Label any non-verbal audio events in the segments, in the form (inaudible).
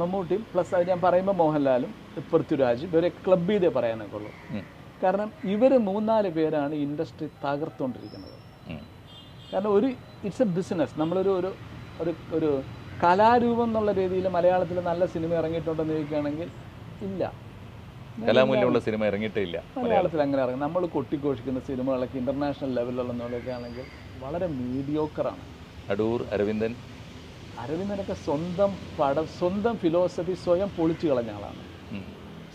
മമ്മൂട്ടിയും പ്ലസ് അത് ഞാൻ പറയുമ്പോൾ മോഹൻലാലും പൃഥ്വിരാജ് ഇവരെ ക്ലബ് ചെയ്തേ പറയാനൊക്കെ ഉള്ളൂ. കാരണം ഇവർ മൂന്നാൽ പേരാണ് ഇൻഡസ്ട്രി തകർത്തുകൊണ്ടിരിക്കുന്നത് കാരണം ഒരു ഇറ്റ്സ് എ ബിസിനസ് നമ്മളൊരു ഒരു ഒരു ഒരു കലാരൂപം എന്നുള്ള രീതിയിൽ മലയാളത്തിൽ നല്ല സിനിമ ഇറങ്ങിയിട്ടുണ്ടെന്ന് ചോദിക്കുകയാണെങ്കിൽ ഇല്ല. കലാമൂല്യമുള്ള സിനിമ ഇറങ്ങിയിട്ടില്ല മലയാളത്തിൽ. അങ്ങനെ ഇറങ്ങും. നമ്മൾ കൊട്ടിഘോഷിക്കുന്ന സിനിമകളൊക്കെ ഇന്റർനാഷണൽ ലെവലിലുള്ള ആണെങ്കിൽ വളരെ മീഡിയോക്കറാണ് അടൂർ അരവിന്ദൻ അരവിന്ദനൊക്കെ സ്വന്തം പടം സ്വന്തം ഫിലോസഫി സ്വയം പൊളിച്ചു കളഞ്ഞ ആളാണ്.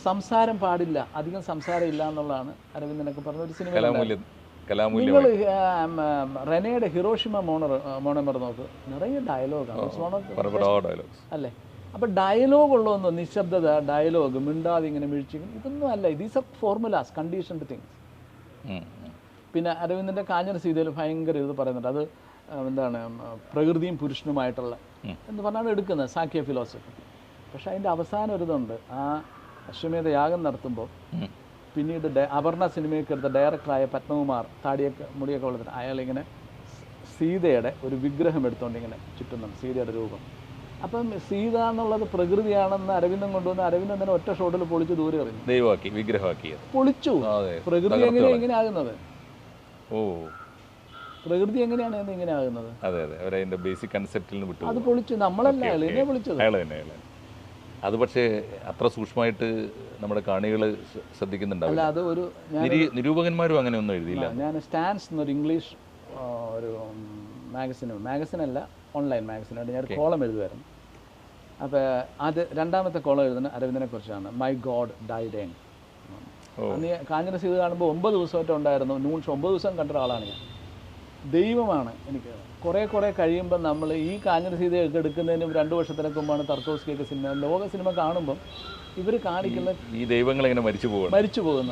സംസാരം പാടില്ല അധികം സംസാരം ഇല്ല എന്നുള്ളതാണ് അരവിന്ദനൊക്കെ പറഞ്ഞ ഒരു സിനിമ നിങ്ങൾ റെനയുടെ ഹിറോഷിമ മോണർ മോണമർ നോക്ക്. നിറയെ ഡയലോഗാണ് അല്ലേ? അപ്പോൾ ഡയലോഗ് ഉള്ളതൊന്നും നിശബ്ദത ഡയലോഗ് മിണ്ടാതെ ഇങ്ങനെ വീഴ്ചയും ഇതൊന്നും അല്ല. These are formulas conditioned things പിന്നെ അരവിന്ദന്റെ കാഞ്ഞന സീതയിൽ ഭയങ്കര ഇത് പറയുന്നുണ്ട്. അത് എന്താണ് പ്രകൃതിയും പുരുഷനുമായിട്ടുള്ള എന്ന് പറഞ്ഞാണ് എടുക്കുന്നത് സാഖ്യ ഫിലോസഫി പക്ഷെ അതിന്റെ അവസാനം ഒരു ഇതുണ്ട്. ആ അശ്വമേധ യാഗം നടത്തുമ്പോൾ പിന്നീട് ഡ- അപർണ സിനിമയൊക്കെ എടുത്ത ഡയറക്ടറായ പത്മകുമാർ താടിയൊക്കെ മുടിയൊക്കെ വളർത്തിട്ട് അയാളിങ്ങനെ സീതയുടെ ഒരു വിഗ്രഹം എടുത്തുകൊണ്ട് ഇങ്ങനെ ചുറ്റുന്നുണ്ട് സീതയുടെ രൂപം. അപ്പം സീത എന്നുള്ളത് പ്രകൃതിയാണെന്ന് അരവിന്ദൻ കൊണ്ടുവന്ന് അരവിന്ദൻ തന്നെ ഒറ്റ ഷോട്ടിൽ പൊളിച്ച് ദൂരെ എറിഞ്ഞു. ദൈവമാക്കി വിഗ്രഹമാക്കി പൊളിച്ചു. പ്രകൃതി എങ്ങനെയാണ് ഇങ്ങനെ ആകുന്നത്? ഓ. പ്രകൃതി എങ്ങനെയാണ് എന്ന് ഇങ്ങനെ ആകുന്നത്? അതെ അതെ. അവരതിന്റെ ബേസിക് കൺസെപ്റ്റിൽ നിന്ന് വിട്ടു അത് പൊളിച്ചു. നമ്മളല്ല അയാൾ. എന്നെ വിളിച്ചത് അയാൾ തന്നെ അയാൾ അത് പക്ഷേ അത്ര സൂക്ഷ്മമായിട്ട് നമ്മുടെ കാണികൾ അല്ല ശ്രദ്ധിക്കുന്നുണ്ടാവില്ല. അത് ഒരു നിരൂപകന്മാരും അങ്ങനെ ഒന്നും എഴുതിയില്ല. ഞാൻ സ്റ്റാൻസ് എന്നൊരു ഇംഗ്ലീഷ് ഒരു മാഗസിൻ മാഗസിൻ അല്ല ഓൺലൈൻ മാഗസിനായിട്ട് ഞാൻ കോളം എഴുതുമായിരുന്നു അപ്പോൾ അത് രണ്ടാമത്തെ കോളം എഴുതുന്ന അരവിന്ദനെ കുറിച്ചാണ്. മൈ ഗോഡ് ഡൈഡേങ്. അന്ന് ഈ കാഞ്ഞിര സീത കാണുമ്പോൾ ഒമ്പത് ദിവസമായിട്ട് ഉണ്ടായിരുന്നു. നൂൺ ഒമ്പത് ദിവസം കണ്ട ഒരാളാണ് ഞാൻ. ദൈവമാണ് എനിക്ക്. കുറേ കുറേ കഴിയുമ്പോൾ നമ്മൾ ഈ കാഞ്ഞിര സീതയൊക്കെ എടുക്കുന്നതിനും രണ്ട് വർഷത്തിനൊക്കെ മുമ്പാണ് തർക്കോസ്കിയൊക്കെ സിനിമ ലോക സിനിമ കാണുമ്പോൾ ഇവർ കാണിക്കുന്ന ഈ ദൈവങ്ങൾ ഇങ്ങനെ മരിച്ചു പോകുന്നു. മരിച്ചു പോകുന്നു.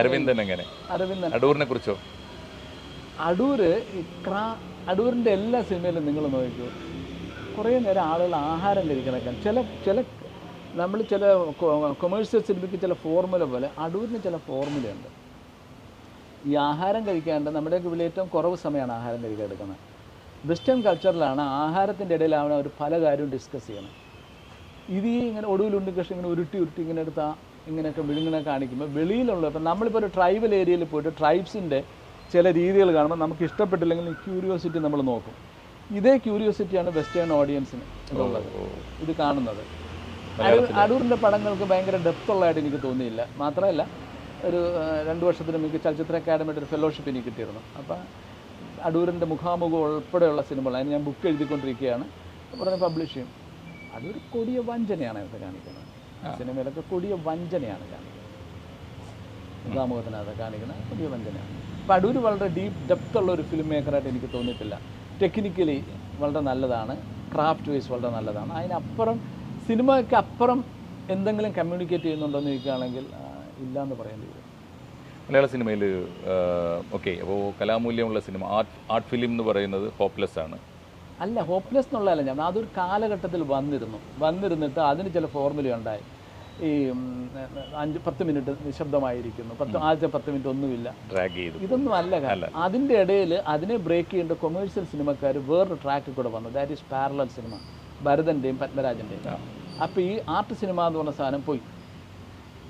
അരവിന്ദൻ എങ്ങനെ? അരവിന്ദൻ. അടൂറിനെ കുറിച്ചോ അടൂര് അടൂരിന്റെ എല്ലാ സിനിമയിലും നിങ്ങൾ നോക്കൂ കുറേ നേരം ആളുകൾ ആഹാരം കഴിക്കണക്കാൻ ചില ചില നമ്മൾ ചില കൊമേഴ്സ്യൽ സിനിമയ്ക്ക് ചില ഫോർമുല പോലെ അടൂരിന് ചില ഫോർമുലയുണ്ട് ഈ ആഹാരം കഴിക്കാണ്ട് നമ്മുടെ ഇവിടെ ഏറ്റവും കുറവ് സമയമാണ് ആഹാരം കഴിക്കാൻ എടുക്കുന്നത്. വെസ്റ്റേൺ കൾച്ചറിലാണ് ആഹാരത്തിന്റെ ഇടയിൽ അവനെ അവർ പല കാര്യവും ഡിസ്കസ് ചെയ്യണം. ഇത് ഈ ഇങ്ങനെ ഒടുവിൽ കൃഷി ഇങ്ങനെ ഉരുട്ടി ഉരുട്ടി ഇങ്ങനെ എടുത്താൽ ഇങ്ങനെയൊക്കെ വിഴുങ്ങനെ കാണിക്കുമ്പോൾ വെളിയിലുള്ള ഇപ്പം നമ്മളിപ്പോൾ ഒരു ട്രൈബൽ ഏരിയയിൽ പോയിട്ട് ട്രൈബ്സിന്റെ ചില രീതികൾ കാണുമ്പോൾ നമുക്ക് ഇഷ്ടപ്പെട്ടില്ലെങ്കിൽ ക്യൂരിയോസിറ്റി നമ്മൾ നോക്കും. ഇതേ ക്യൂരിയോസിറ്റിയാണ് വെസ്റ്റേൺ ഓഡിയൻസിന് ഇതുള്ളത്. ഇത് കാണുന്നത്. അടൂരിന്റെ പടങ്ങൾക്ക് ഭയങ്കര ഡെപ്ത് ഉള്ളതായിട്ട് എനിക്ക് തോന്നിയില്ല. മാത്രമല്ല ഒരു രണ്ട് വർഷത്തിന് മുമ്പ് ചലച്ചിത്ര അക്കാദമിയുടെ ഒരു ഫെലോഷിപ്പ് എനിക്ക് കിട്ടിയിരുന്നു. അപ്പം അടൂരിന്റെ മുഖാമുഖം ഉൾപ്പെടെയുള്ള സിനിമകൾ അതിന് ഞാൻ ബുക്ക് എഴുതിക്കൊണ്ടിരിക്കുകയാണ്. പറഞ്ഞ് പബ്ലിഷ് ചെയ്യും. അതൊരു കൊടിയ വഞ്ചനയാണ് അതിനകത്ത് കാണിക്കുന്നത്. സിനിമയിലൊക്കെ കൊടിയ വഞ്ചനയാണ് കാണിക്കുന്നത്. മുഖാമുഖത്തിനകത്ത് കാണിക്കുന്നത് കൊടിയ വഞ്ചനയാണ്. അപ്പോൾ അടൂർ വളരെ ഡീപ്പ് ഡെപ്ത് ഉള്ള ഒരു ഫിലിം മേക്കറായിട്ട് എനിക്ക് തോന്നിയിട്ടില്ല. ടെക്നിക്കലി വളരെ നല്ലതാണ്. ക്രാഫ്റ്റ് വൈസ് വളരെ നല്ലതാണ്. അതിനപ്പുറം സിനിമയ്ക്ക് അപ്പുറം എന്തെങ്കിലും കമ്മ്യൂണിക്കേറ്റ് ചെയ്യുന്നുണ്ടോ എന്ന് ചോദിക്കുകയാണെങ്കിൽ ഇല്ല എന്ന് പറയേണ്ടി വരും മലയാള സിനിമയിൽ ഓക്കെ അപ്പോൾ കലാമൂല്യമുള്ള സിനിമ ആർട്ട് ആർട്ട് ഫിലിം എന്ന് പറയുന്നത് ഹോപ്പ്ലെസ് ആണ്. അല്ല ഹോപ്പ്ലെസ് എന്നുള്ളതല്ല ഞാൻ അതൊരു കാലഘട്ടത്തിൽ വന്നിരുന്നു. വന്നിരുന്നിട്ട് അതിന് ചില ഫോർമുല ഉണ്ടായി. ഈ അഞ്ച് പത്ത് മിനിറ്റ് നിശബ്ദമായിരിക്കുന്നു. പത്ത് ആദ്യത്തെ പത്ത് മിനിറ്റ് ഒന്നുമില്ല. ചെയ്തു. ഇതൊന്നും അല്ല കാലം അതിന്റെ ഇടയിൽ അതിനെ ബ്രേക്ക് ചെയ്യേണ്ട കൊമേഴ്ഷ്യൽ സിനിമക്കാർ വേറൊരു ട്രാക്കിൽ കൂടെ വന്നു. ദാറ്റ് ഈസ് പാരലൽ സിനിമ ഭരതന്റെയും പത്മരാജന്റെയും അപ്പോൾ ഈ ആർട്ട് സിനിമ എന്ന് പറഞ്ഞ സാധനം പോയി.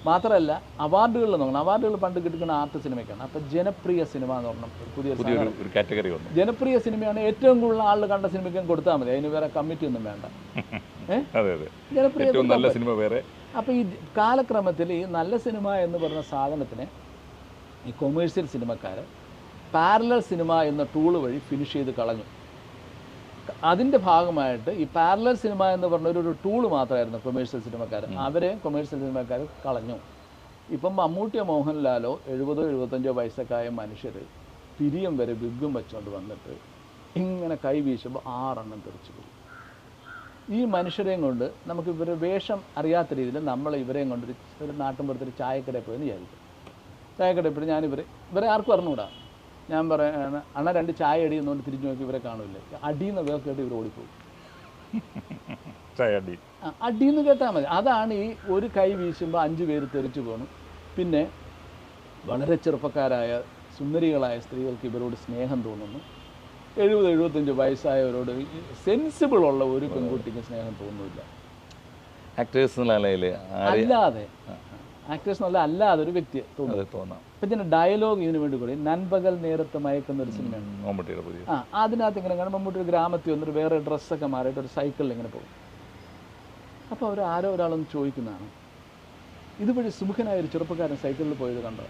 മാത്രമല്ല അവാർഡുകളിൽ നോക്കണം. അവാർഡുകൾ പണ്ട് കിട്ടുന്ന ആർട്ട് സിനിമയ്ക്കാണ്. അപ്പോൾ ജനപ്രിയ സിനിമ എന്ന് പറഞ്ഞ പുതിയ കാറ്റഗറി വന്നു. ജനപ്രിയ സിനിമയാണ് ഏറ്റവും കൂടുതൽ ആളുകൾ കണ്ട സിനിമയ്ക്കും കൊടുത്താൽ മതി. അതിന് വേറെ കമ്മിറ്റി ഒന്നും വേണ്ട. (laughs) ജനപ്രിയ നല്ല സിനിമ വേറെ. അപ്പോൾ ഈ കാലക്രമത്തിൽ ഈ നല്ല സിനിമ എന്ന് പറയുന്ന സാധനത്തിനെ ഈ കൊമേഴ്സ്യൽ സിനിമക്കാർ പാരലൽ സിനിമ എന്ന ടൂൾ വഴി ഫിനിഷ് ചെയ്ത് കളഞ്ഞു. അതിന്റെ ഭാഗമായിട്ട് ഈ പാരലൽ സിനിമ എന്ന് പറഞ്ഞ ഒരു- ടൂൾ ടൂൾ മാത്രമായിരുന്നു കൊമേഴ്സ്യൽ സിനിമക്കാർ അവരെ കൊമേഴ്സ്യൽ സിനിമക്കാർ കളഞ്ഞു. ഇപ്പം മമ്മൂട്ടിയോ മോഹൻലാലോ എഴുപതോ എഴുപത്തഞ്ചോ വയസ്സൊക്കെ മനുഷ്യർ തിരിയും വരെ വിഗ്ഗും വെച്ചുകൊണ്ട് വന്നിട്ട് ഇങ്ങനെ കൈ വീശുമ്പോൾ ആറെണ്ണം തെറിച്ചു പോകും ഈ മനുഷ്യരെയും കൊണ്ട് നമുക്ക് ഇവരെ വേഷം അറിയാത്ത രീതിയിൽ നമ്മൾ ഇവരെയും കൊണ്ട് ഒരു നാട്ടിൻപുറത്തൊരു ചായക്കടയിൽ പോയെന്ന് വിചാരിക്കും. ചായക്കടയിൽ പോയി ഞാനിവർ ഇവരെ ആർക്കും അറിഞ്ഞുകൂടാ? ഞാൻ പറയാൻ അണ രണ്ട് ചായ അടി എന്നുകൊണ്ട് തിരിഞ്ഞു നോക്കി ഇവരെ കാണില്ലേ? അടിയെന്ന് വേറെ കേട്ട് ഇവർ ഓടിപ്പോകും അടി. അടിയെന്ന് കേട്ടാൽ മതി. അതാണ് ഈ ഒരു കൈ വീശുമ്പോൾ അഞ്ച് പേര് തെറിച്ചു പോകണം പിന്നെ വളരെ ചെറുപ്പക്കാരായ സുന്ദരികളായ സ്ത്രീകൾക്ക് ഇവരോട് സ്നേഹം തോന്നുന്നു. എഴുപത് എഴുപത്തഞ്ച് വയസ്സായവരോട് സെൻസിബിൾ ഉള്ള ഒരു പെൺകുട്ടിക്ക് സ്നേഹം തോന്നുന്നില്ല. ആക്ടേഴ്സ് അല്ലാതെ ആക്ടേഴ്സ് എന്നല്ല അല്ലാതെ ഒരു വ്യക്തി തോന്നുന്നു. അത് തോന്നാം. ഇപ്പം ഡയലോഗ് ഇതിനു വേണ്ടി കൂടി നൻപകൽ നേരത്ത് മയക്കുന്ന ഒരു സിനിമയാണ്. ആ അതിനകത്ത് ഇങ്ങനെ കാണും മമ്മൂട്ടി ഒരു ഗ്രാമത്തിൽ വന്നിട്ട് വേറെ ഡ്രസ്സൊക്കെ മാറിയിട്ട് ഒരു സൈക്കിളിൽ ഇങ്ങനെ പോകും. അപ്പോൾ അവർ ആരോ ഒരാളൊന്ന് ചോദിക്കുന്നതാണ്. ഇതുവഴി സുമുഖനായ ഒരു ചെറുപ്പക്കാരൻ സൈക്കിളിൽ പോയത് കണ്ടോ?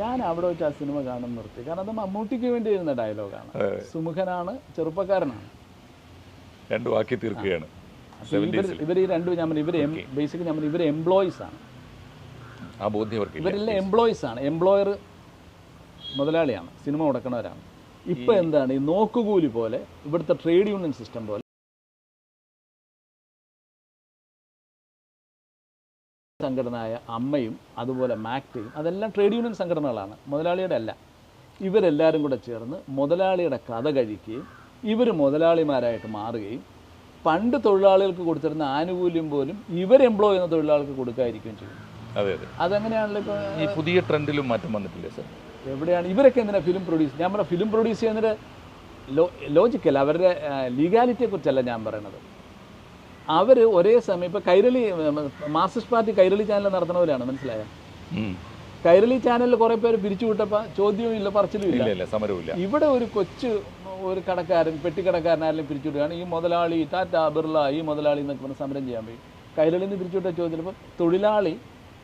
ഞാൻ അവിടെ വെച്ച് ആ സിനിമ കാണാൻ നിർത്തി. കാരണം അത് മമ്മൂട്ടിക്ക് വേണ്ടി ഇരുന്ന ഡയലോഗാണ് സുമുഖനാണ് ചെറുപ്പക്കാരനാണ്. രണ്ട് വാക്കി തീർക്കുകയാണ്. ഇവർ ഈ രണ്ടും ഞാൻ ഇവർ ബേസിക്കലി ഞാൻ ഇവർ എംപ്ലോയീസ് ആണ്. ആ ബോധ്യം ഇവരെല്ലാം എംപ്ലോയീസ് ആണ്. എംപ്ലോയർ മുതലാളിയാണ്. സിനിമ മുടക്കണവരാണ് ഇപ്പൊ എന്താണ്? ഈ നോക്കുകൂലി പോലെ ഇവിടുത്തെ ട്രേഡ് യൂണിയൻ സിസ്റ്റം പോലെ സംഘടനയായ അമ്മയും അതുപോലെ മാക്ടയും അതെല്ലാം ട്രേഡ് യൂണിയൻ സംഘടനകളാണ്. മുതലാളിയുടെ അല്ല. ഇവരെല്ലാവരും കൂടെ ചേർന്ന് മുതലാളിയുടെ കഥ കഴിക്കുകയും ഇവർ മുതലാളിമാരായിട്ട് മാറുകയും പണ്ട് തൊഴിലാളികൾക്ക് കൊടുത്തിരുന്ന ആനുകൂല്യം പോലും ഇവർ എംപ്ലോയ് ചെയ്യുന്ന തൊഴിലാളികൾക്ക് കൊടുക്കാതിരിക്കുകയും ചെയ്യും അതെ അതെ. അതങ്ങനെയാണല്ലോ ഇപ്പോൾ ഈ പുതിയ ട്രെൻഡിലും മാറ്റം വന്നിട്ടില്ലേ സർ? എവിടെയാണ് ഇവരൊക്കെ എന്തിനാ ഫിലിം പ്രൊഡ്യൂസ് ഞാൻ പറഞ്ഞ ഫിലിം പ്രൊഡ്യൂസ് ചെയ്യുന്നതിന് ലോ ലോജിക്കല്ല അവരുടെ ലീഗാലിറ്റിയെ കുറിച്ചല്ല ഞാൻ പറയണത്. അവർ ഒരേ സമയം ഇപ്പോൾ Kairali Marxist party Kairali channel നടത്തുന്നവരാണ് മനസ്സിലായോ? മനസ്സിലായ കൈരളി ചാനലിൽ കുറേ പേര് പിരിച്ചു വിട്ടപ്പോൾ ചോദ്യവും ഇല്ല പറച്ചിലും ഇല്ല. ഇല്ല ഇവിടെ ഒരു കൊച്ചു ഒരു കടക്കാരൻ പെട്ടിക്കടക്കാരനാരെങ്കിലും പിരിച്ചു വിടുകയാണ്. ഈ മുതലാളി ടാറ്റ ബിർള ഈ മുതലാളി എന്നൊക്കെ പറഞ്ഞ് സമരം ചെയ്യാൻ പോയി. കൈരളിന്ന് പിരിച്ചുവിട്ട പിരിച്ചു വിട്ട ചോദ്യം ഇപ്പോൾ തൊഴിലാളി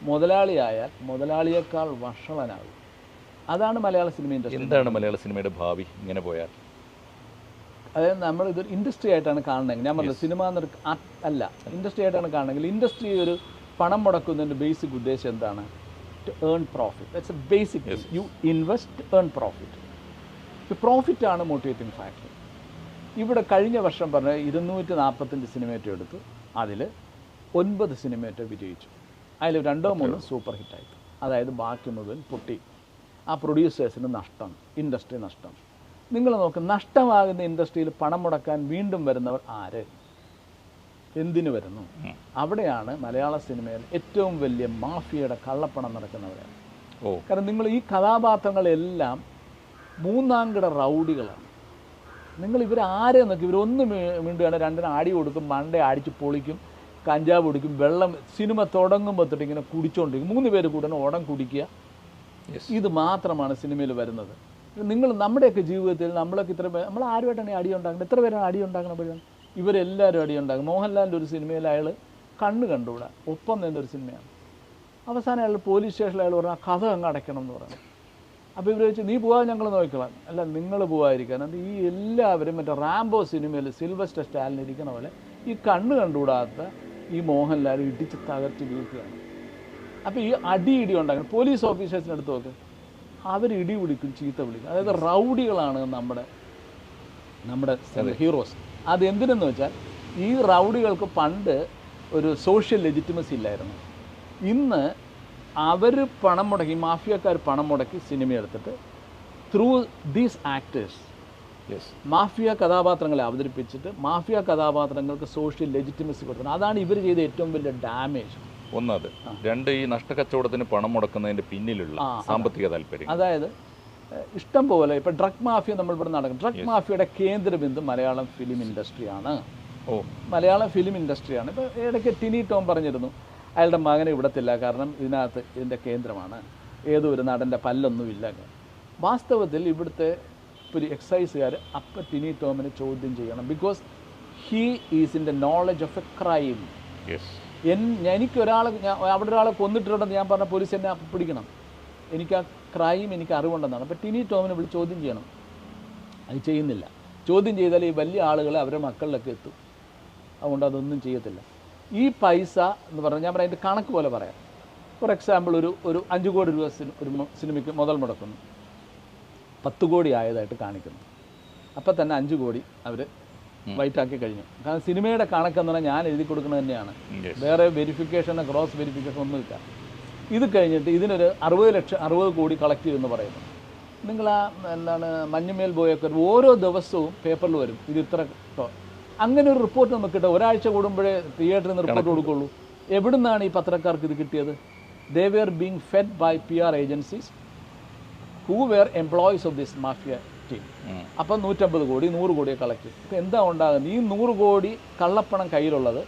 മുതലാളിയായാൽ മുതലാളിയേക്കാൾ വഷളനാകും. അതാണ് മലയാള സിനിമ ഇൻഡസ്ട്രി. എന്താണ് മലയാള സിനിമയുടെ ഭാവി? ഇങ്ങനെ പോയാൽ. അതായത് നമ്മൾ ഇതൊരു ഇൻഡസ്ട്രി ആയിട്ടാണ് കാണണമെങ്കിൽ ഞാൻ പറഞ്ഞത് സിനിമ എന്നൊരു അല്ല ഇൻഡസ്ട്രി ആയിട്ടാണ് കാണണമെങ്കിൽ ഇൻഡസ്ട്രി ഒരു പണം മുടക്കുന്നതിന്റെ ബേസിക് ഉദ്ദേശം എന്താണ്? To earn profit that's a basic you invest earn profit profit ആണ് മോട്ടിവേറ്റിംഗ് ഫാക്ടർ ഇവിടെ കഴിഞ്ഞ വർഷം പറഞ്ഞ ഇരുന്നൂറ്റി നാൽപ്പത്തഞ്ച് സിനിമയേറ്റം എടുത്തു അതിൽ ഒൻപത് സിനിമയേറ്റം വിജയിച്ചു. അതിൽ രണ്ടോ മൂന്നോ സൂപ്പർ ഹിറ്റായി അതായത് ബാക്കി മുഴുവൻ പൊട്ടി. ആ പ്രൊഡ്യൂസേഴ്സിന് നഷ്ടം ഇൻഡസ്ട്രി നഷ്ടം. നിങ്ങൾ നോക്ക് നഷ്ടമാകുന്ന ഇൻഡസ്ട്രിയിൽ പണം മുടക്കാൻ വീണ്ടും വരുന്നവർ ആര്? എന്തിനു വരുന്നു? അവിടെയാണ് മലയാള സിനിമയിൽ ഏറ്റവും വലിയ മാഫിയയുടെ കള്ളപ്പണം നടക്കുന്നവരാണ് ഓ. കാരണം നിങ്ങൾ ഈ കഥാപാത്രങ്ങളെല്ലാം മൂന്നാംകിട റൗഡികളാണ്. നിങ്ങൾ ഇവരാരെന്നൊക്കെ ഇവരൊന്ന് നോക്കി ഇവരൊന്നും വീണ്ടുകയാണ് രണ്ടിനും ആടി കൊടുക്കും മണ്ട അടിച്ച് പൊളിക്കും. കഞ്ചാവ് കുടിക്കും വെള്ളം സിനിമ തുടങ്ങുമ്പോൾ തൊട്ട് ഇങ്ങനെ കുടിച്ചുകൊണ്ടിരിക്കും മൂന്ന് പേര് കൂടെ ഓടം കുടിക്കുക. ഇത് മാത്രമാണ് സിനിമയിൽ വരുന്നത്. നിങ്ങൾ നമ്മുടെയൊക്കെ ജീവിതത്തിൽ നമ്മളൊക്കെ ഇത്ര നമ്മൾ ആരുമായിട്ടാണ് ഈ അടി ഉണ്ടാക്കുന്നത്? എത്ര പേരാണ് അടി ഉണ്ടാക്കണപ്പോഴും ഇവരെല്ലാവരും അടി ഉണ്ടാക്കും. മോഹൻലാലിന്റെ ഒരു സിനിമയിൽ അയാൾ കണ്ണ് കണ്ടുകൂടാ? ഒപ്പം നിന്നൊരു സിനിമയാണ്. അവസാനം അയാൾ പോലീസ് സ്റ്റേഷനിൽ അയാൾ പറഞ്ഞാൽ കഥ അങ്ങ് അടയ്ക്കണം എന്ന് പറഞ്ഞു. അപ്പോൾ ഇവർ വെച്ച് നീ പോകാൻ ഞങ്ങൾ നോക്കിക്കളാം. അല്ല നിങ്ങൾ പോകാതിരിക്കാൻ അത് ഈ എല്ലാവരും മറ്റേ റാംബോ സിനിമയിൽ സിൽവർ സ്റ്റാലിൻ ഇരിക്കണ പോലെ ഈ കണ്ണ് കണ്ടുകൂടാത്ത ഈ മോഹൻലാൽ ഇടിച്ച് തകർത്ത് വീഴ്ത്തുകയാണ് അപ്പോൾ ഈ അടി ഇടി ഉണ്ടാകും പോലീസ് ഓഫീസേഴ്സിന്റെ അടുത്ത് നോക്ക്. അവർ ഇടി പിടിക്കും ചീത്ത വിളിക്കും. അതായത് റൗഡികളാണ് നമ്മുടെ നമ്മുടെ ഹീറോസ്. അതെന്തിനെന്ന് വെച്ചാൽ ഈ റൗഡികൾക്ക് പണ്ട് ഒരു സോഷ്യൽ ലെജിറ്റിമസി ഇല്ലായിരുന്നു. ഇന്ന് അവർ പണം മുടക്കി മാഫിയക്കാർ പണം മുടക്കി സിനിമ എടുത്തിട്ട് ത്രൂ ദീസ് ആക്ടേഴ്സ് മാഫിയ കഥാപാത്രങ്ങളെ അവതരിപ്പിച്ചിട്ട് മാഫിയ കഥാപാത്രങ്ങൾക്ക് സോഷ്യൽ ലെജിറ്റിമസി കൊടുക്കണം. അതാണ് ഇവർ ചെയ്ത ഏറ്റവും വലിയ ഡാമേജ് ഒന്നത്. രണ്ട് ഈ നഷ്ടക്കച്ചവടത്തിന് പണം മുടക്കുന്നതിന്റെ പിന്നിലുള്ള സാമ്പത്തിക താല്പര്യം. അതായത് ഇഷ്ടം പോലെ ഇപ്പം ഡ്രഗ് മാഫിയ നമ്മൾ ഇവിടെ നടക്കും. ഡ്രഗ് മാഫിയയുടെ കേന്ദ്രബിന്ദു മലയാളം ഫിലിം ഇൻഡസ്ട്രിയാണ് ഓ. മലയാളം ഫിലിം ഇൻഡസ്ട്രിയാണ് ഇപ്പോൾ ഇടയ്ക്ക് ടിനി ടോം പറഞ്ഞിരുന്നു അയാളുടെ മകനെ ഇവിടത്തില്ല കാരണം ഇതിനകത്ത് ഇതിന്റെ കേന്ദ്രമാണ്. ഏതോ ഒരു നടന്റെ പല്ലൊന്നുമില്ല. വാസ്തവത്തിൽ ഇവിടുത്തെ ഒരു എക്സൈസുകാർ അപ്പം ടിനി തോമനെ ചോദ്യം ചെയ്യണം. Because he is in the knowledge of a crime N എനിക്കൊരാളെ അവിടെ ഒരാളെ കൊന്നിട്ടുണ്ടെന്ന് ഞാൻ പറഞ്ഞ പോലീസ് എന്നെ പിടിക്കണം. എനിക്ക് ആ ക്രൈം എനിക്ക് അറിവുണ്ടെന്നാണ്. അപ്പോൾ ടിനി ടോമിനെ വിളിച്ച് ചോദ്യം ചെയ്യണം. അത് ചെയ്യുന്നില്ല. ചോദ്യം ചെയ്താൽ ഈ വലിയ ആളുകൾ അവരുടെ മക്കളിലൊക്കെ എത്തും. അതുകൊണ്ട് അതൊന്നും ചെയ്യത്തില്ല. ഈ പൈസ എന്ന് പറഞ്ഞാൽ ഞാൻ പറയാം അതിന്റെ കണക്ക് പോലെ പറയാം. ഫോർ എക്സാമ്പിൾ ഒരു ഒരു അഞ്ച് കോടി രൂപ സിനിമ ഒരു സിനിമയ്ക്ക് മുതൽ മുടക്കുന്നു. പത്ത് കോടി ആയതായിട്ട് കാണിക്കുന്നു. അപ്പം തന്നെ അഞ്ച് കോടി അവർ വൈറ്റാക്കി കഴിഞ്ഞു. കാരണം സിനിമയുടെ കണക്കെന്ന് പറഞ്ഞാൽ ഞാൻ എഴുതി കൊടുക്കുന്നത് തന്നെയാണ്. വേറെ വെരിഫിക്കേഷൻ ക്രോസ് വെരിഫിക്കേഷൻ ഒന്നും ഇല്ല ഇത് കഴിഞ്ഞിട്ട് ഇതിനൊരു അറുപത് ലക്ഷം അറുപത് കോടി കളക്ട് ചെയ്യുമെന്ന് പറയുന്നു. നിങ്ങൾ ആ എന്താണ് മഞ്ഞുമേൽ ബോയൊക്കെ ഓരോ ദിവസവും പേപ്പറിൽ വരും. ഇത് ഇത്ര അങ്ങനെ ഒരു റിപ്പോർട്ട് നമുക്ക് കിട്ടും. ഒരാഴ്ച കൂടുമ്പോഴേ തിയേറ്ററിൽ നിന്ന് റിപ്പോർട്ട് കൊടുക്കുള്ളൂ. എവിടുന്നാണ് ഈ പത്രക്കാർക്ക് ഇത് കിട്ടിയത്? They were being fed by P R agencies who were employees of this mafia team. അപ്പം നൂറ്റമ്പത് കോടി നൂറ് കോടിയെ കളക്ട് ചെയ്തു. ഇപ്പം എന്താ ഉണ്ടാകുന്നത്? ഈ നൂറ് കോടി കള്ളപ്പണം കയ്യിലുള്ളത്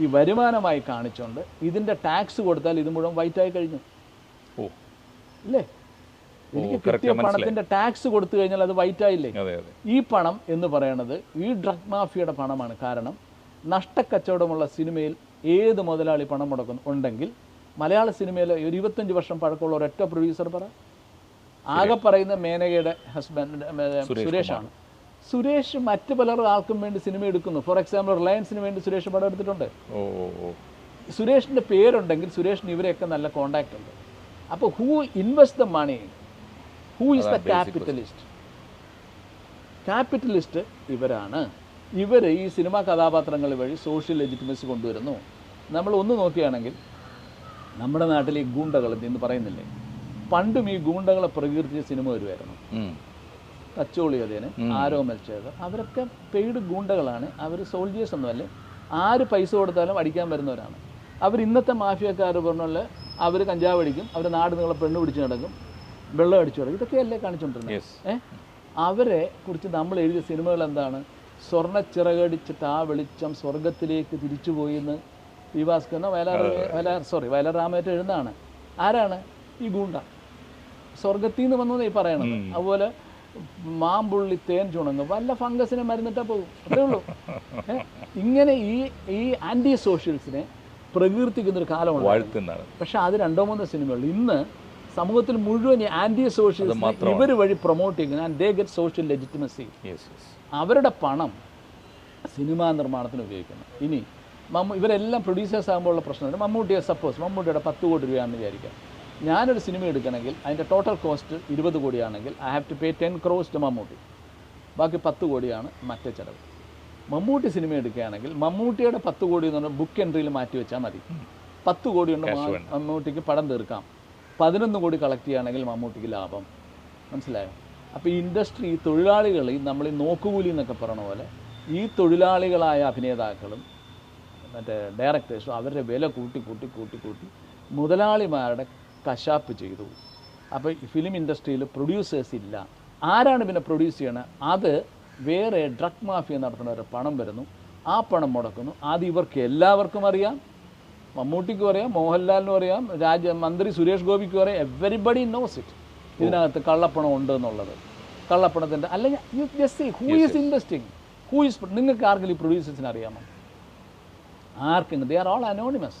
ഈ വരുമാനമായി കാണിച്ചുകൊണ്ട് ഇതിന്റെ ടാക്സ് കൊടുത്താൽ ഇത് മുഴുവൻ വൈറ്റായി കഴിഞ്ഞു. ഓ. ഇല്ലേ? എനിക്ക് കൃത്യ പണത്തിന്റെ ടാക്സ് കൊടുത്തു കഴിഞ്ഞാൽ അത് വൈറ്റായില്ലേ ഈ പണം എന്ന് പറയുന്നത് ഈ ഡ്രഗ് മാഫിയയുടെ പണമാണ്. കാരണം നഷ്ടക്കച്ചവടമുള്ള സിനിമയിൽ ഏത് മുതലാളി പണം മുടക്കുന്നു? ഉണ്ടെങ്കിൽ മലയാള സിനിമയിൽ ഒരു ഇരുപത്തഞ്ച് വർഷം പഴക്കമുള്ള ഒരൊറ്റ പ്രൊഡ്യൂസർ പറ. ആകെ പറയുന്ന മേനകയുടെ ഹസ്ബൻഡ് സുരേഷാണ് സുരേഷ് മറ്റു പലർ ആൾക്കും വേണ്ടി സിനിമ എടുക്കുന്നു. ഫോർ എക്സാമ്പിൾ റിലയൻസിന് വേണ്ടി സുരേഷ് പടം എടുത്തിട്ടുണ്ട്. സുരേഷിന്റെ പേരുണ്ടെങ്കിൽ സുരേഷിന് ഇവരെയൊക്കെ നല്ല കോണ്ടാക്ട് ഉണ്ട്. അപ്പോൾ who invest the money who is the capitalist capitalist ഇവരാണ്. ഇവർ ഈ സിനിമാ കഥാപാത്രങ്ങൾ വഴി സോഷ്യൽ ലെജിറ്റിമസി കൊണ്ടുവരുന്നു. നമ്മൾ ഒന്ന് നോക്കുകയാണെങ്കിൽ നമ്മുടെ നാട്ടിൽ ഈ ഗൂണ്ടകൾ എന്ന് പറയുന്നില്ലേ? പണ്ടും ഈ ഗൂണ്ടകളെ പ്രകീർത്തിച്ച സിനിമ വരുമായിരുന്നു. തച്ചോളി അതേന് ആരോ മരിച്ചത് അവരൊക്കെ പെയ്ഡ് ഗൂണ്ടകളാണ്. അവർ സോൾജിയേഴ്സ് ഒന്നുമല്ല ആര് പൈസ കൊടുത്താലും അടിക്കാൻ വരുന്നവരാണ്. അവർ ഇന്നത്തെ മാഫിയക്കാർ പറഞ്ഞുള്ള അവർ കഞ്ചാവ് അടിക്കും അവർ നാട് നിങ്ങളെ പെണ്ണ് പിടിച്ച് നടക്കും വെള്ളം അടിച്ചു നടക്കും ഇതൊക്കെയല്ലേ കാണിച്ചുകൊണ്ടിരുന്നത് ഏഹ് അവരെ കുറിച്ച് നമ്മൾ എഴുതിയ സിനിമകൾ എന്താണ്? സ്വർണ ചിറകടിച്ചിട്ട് ആ വെളിച്ചം സ്വർഗത്തിലേക്ക് തിരിച്ചുപോയി എന്ന് ഭാസ്കരനോ വയലാർ വയലാർ സോറി വയലാർ രാമേറ്റ എഴുതാണ് ആരാണ്? ഈ ഗൂണ്ട. സ്വർഗത്തിൽ നിന്ന് വന്നു ഈ പറയണത്. അതുപോലെ മാമ്പുള്ളി തേൻ ചുണങ്ങ് വല്ല ഫംഗസിനെ മരുന്നിട്ടാ പോകും അത്രേ ഉള്ളൂ. ഇങ്ങനെ ഈ ഈ ആന്റി സോഷ്യൽസിനെ പ്രകീർത്തിക്കുന്ന ഒരു കാലമാണ് പക്ഷെ അത് രണ്ടോ മൂന്നോ സിനിമകൾ ഇന്ന് സമൂഹത്തിൽ മുഴുവൻ ആന്റി സോഷ്യൽസ് ഇവർ വഴി പ്രൊമോട്ട് ചെയ്യുന്നു and they get social legitimacy അവരുടെ പണം സിനിമാ നിർമ്മാണത്തിന് ഉപയോഗിക്കുന്നു. ഇനി മമ്മൂ ഇവരെല്ലാം പ്രൊഡ്യൂസേഴ്സ് ആകുമ്പോൾ ഉള്ള പ്രശ്നം മമ്മൂട്ടിയെ സപ്പോസ് മമ്മൂട്ടിയുടെ പത്ത് കോടി രൂപയാണെന്ന് വിചാരിക്കാം. ഞാനൊരു സിനിമ എടുക്കണമെങ്കിൽ അതിന്റെ ടോട്ടൽ കോസ്റ്റ് ഇരുപത് കോടിയാണെങ്കിൽ I have to pay ten crores to Mammootty. ബാക്കി പത്ത് കോടിയാണ് മറ്റേ ചിലവ്. മമ്മൂട്ടി സിനിമ എടുക്കുകയാണെങ്കിൽ മമ്മൂട്ടിയുടെ പത്ത് കോടി എന്ന് പറഞ്ഞാൽ ബുക്ക് എൻട്രിയിൽ മാറ്റി വെച്ചാൽ മതി. പത്ത് കോടി കൊണ്ട് മമ്മൂട്ടിക്ക് പടം തീർക്കാം. പതിനൊന്ന് കോടി കളക്ട് ചെയ്യുകയാണെങ്കിൽ മമ്മൂട്ടിക്ക് ലാഭം. മനസ്സിലായോ? അപ്പോൾ ഈ ഇൻഡസ്ട്രി ഈ തൊഴിലാളികൾ ഈ നമ്മൾ ഈ നോക്കുകൂലി എന്നൊക്കെ പറയണ പോലെ ഈ തൊഴിലാളികളായ അഭിനേതാക്കളും മറ്റേ ഡയറക്ടേഴ്സും അവരുടെ വില കൂട്ടി കൂട്ടി കൂട്ടി കൂട്ടി മുതലാളിമാരുടെ കശാപ്പ് ചെയ്തു. അപ്പോൾ ഫിലിം ഇൻഡസ്ട്രിയിൽ പ്രൊഡ്യൂസേഴ്സ് ഇല്ല. ആരാണ് പിന്നെ പ്രൊഡ്യൂസ് ചെയ്യണത് അത് വേറെ ഡ്രഗ് മാഫിയ നടത്തുന്നവരെ പണം വരുന്നു. ആ പണം മുടക്കുന്നു. അത് ഇവർക്ക് എല്ലാവർക്കും അറിയാം. മമ്മൂട്ടിക്കും അറിയാം മോഹൻലാലിനും അറിയാം രാജ മന്ത്രി സുരേഷ് ഗോപിക്കും അറിയാം. എവരിബഡി നോസ് ഇറ്റ് ഇതിനകത്ത് കള്ളപ്പണം ഉണ്ട് എന്നുള്ളത്. കള്ളപ്പണത്തിന്റെ അല്ലെങ്കിൽ you just who is investing who is നിങ്ങൾക്ക് ആർക്കെങ്കിലും ഈ പ്രൊഡ്യൂസേഴ്സിന് അറിയാമോ? ആർക്കും ദേ ആർ ഓൾ അനോണിമസ്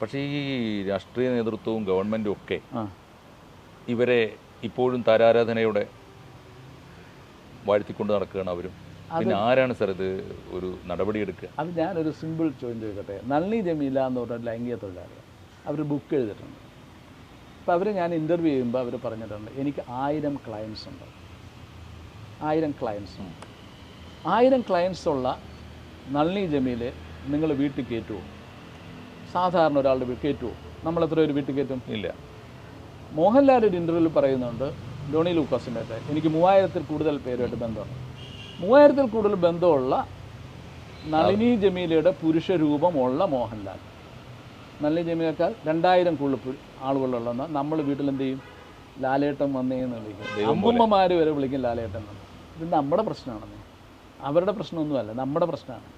പക്ഷേ ഈ രാഷ്ട്രീയ നേതൃത്വവും ഗവൺമെന്റും ഒക്കെ ഇവരെ ഇപ്പോഴും താരാരാധനയോടെ വാഴ്ത്തിക്കൊണ്ട് നടക്കുകയാണ് അവരും. പിന്നെ ആരാണ് സാർ ഇത് ഒരു നടപടിയെടുക്കുക? അത് ഞാനൊരു സിമ്പിൾ ചോദ്യം ചോദിക്കട്ടെ? നളിനി ജമീല എന്ന് പറഞ്ഞ ലൈംഗിക തൊഴിലാളി അവർ ബുക്ക് എഴുതിയിട്ടുണ്ട്. അപ്പോൾ അവർ ഞാൻ ഇന്റർവ്യൂ ചെയ്യുമ്പോൾ അവർ പറഞ്ഞിട്ടുണ്ട് എനിക്ക് ആയിരം ക്ലയൻസ് ഉണ്ട്. ആയിരം ക്ലയൻസ് ആയിരം ക്ലയൻസ് ഉള്ള നളിനി ജമീല നിങ്ങൾ വീട്ടിൽ കയറ്റുമോ സാധാരണ ഒരാളുടെ കയറ്റുമോ നമ്മൾ എത്ര ഒരു വീട്ടിൽ കയറ്റും? ഇല്ല. മോഹൻലാൽ ഒരു ഇന്റർവ്യൂവിൽ പറയുന്നുണ്ട് ഡോണി ലൂക്കാസിന്റെ എനിക്ക് മൂവായിരത്തിൽ കൂടുതൽ പേരുമായിട്ട് ബന്ധമാണ് മൂവായിരത്തിൽ കൂടുതൽ ബന്ധമുള്ള നളിനി ജമീലയുടെ പുരുഷ രൂപമുള്ള മോഹൻലാൽ. നളിനി ജമീലക്കാൾ രണ്ടായിരം കൂടുതൽ ആളുകളുള്ള നമ്മൾ വീട്ടിൽ എന്ത് ചെയ്യും? ലാലേട്ടൻ വന്നേന്ന് വിളിക്കും. അമ്മൂമ്മമാർ വരെ വിളിക്കും ലാലേട്ടൻ എന്ന്. ഇത് നമ്മുടെ പ്രശ്നമാണെന്ന്. അവരുടെ പ്രശ്നമൊന്നുമല്ല നമ്മുടെ പ്രശ്നമാണ്.